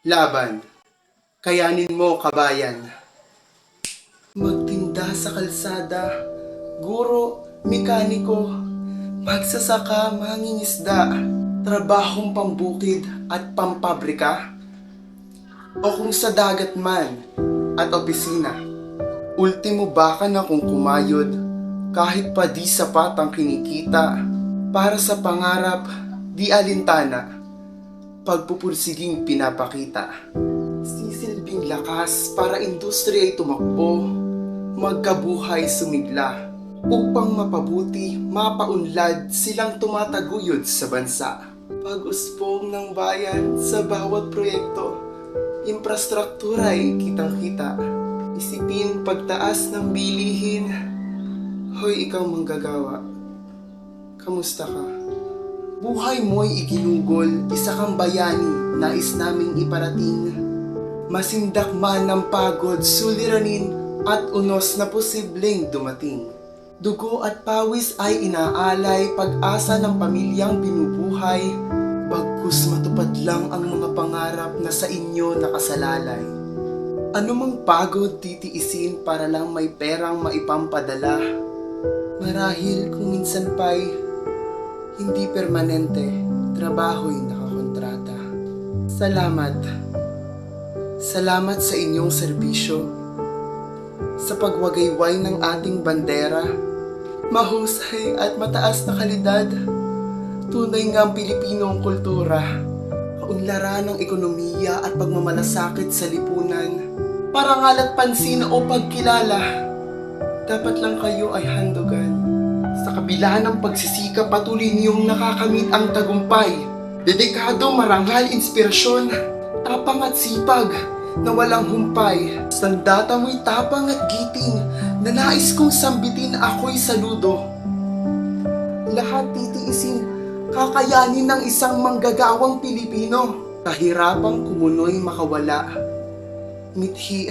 Laban. Kayanin mo, kabayan. Magtinda sa kalsada. Guro, mekaniko. Magsasaka, mangingisda. Trabahong pambukid at pampabrika. O kung sa dagat man at opisina. Ultimo baka na kung kumayod kahit pa di sapat ang kinikita para sa pangarap di alintana pagpupursiging pinapakita. Sisilbing lakas para industriya ay tumakbo, magkabuhay sumigla, upang mapabuti, mapaunlad silang tumataguyod sa bansa. Pag-usbong ng bayan sa bawat proyekto, infrastruktura ay kitang-kita. Isipin pagtaas ng bilihin, hoy ikaw manggagawa, kamusta ka? Buhay mo'y iginugol, isa kang bayani, nais naming iparating. Masindak man ng pagod, suliranin at unos na posibleng dumating. Dugo at pawis ay inaalay, pag-asa ng pamilyang binubuhay. Bagkus matupad lang ang mga pangarap na sa inyo nakasalalay. Anumang pagod titiisin para lang may perang maipampadala. Marahil kung minsan pa'y hindi permanente, trabaho'y nakakontrata. Salamat. Salamat sa inyong serbisyo. Sa pagwagayway ng ating bandera, mahusay at mataas na kalidad. Tunay nga ang Pilipino kultura. Kaunlaran ng ekonomiya at pagmamalasakit sa lipunan. Parangal at pansin o pagkilala. Dapat lang kayo ay handugan. Sa kabila ng pagsisikap patuloy niyong nakakamit ang tagumpay. Dedikado, marangal, inspirasyon, tapang at sipag na walang humpay. Sandata mo'y tapang at giting na nais kong sambitin ako'y saludo. Lahat titiisin, kakayanin ng isang manggagawang Pilipino. Kahirapang kumunoy makawala. Mithi,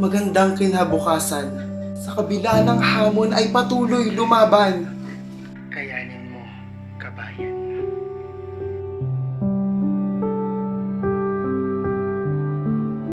magandang kinabukasan. Sa kabila ng hamon ay patuloy lumaban.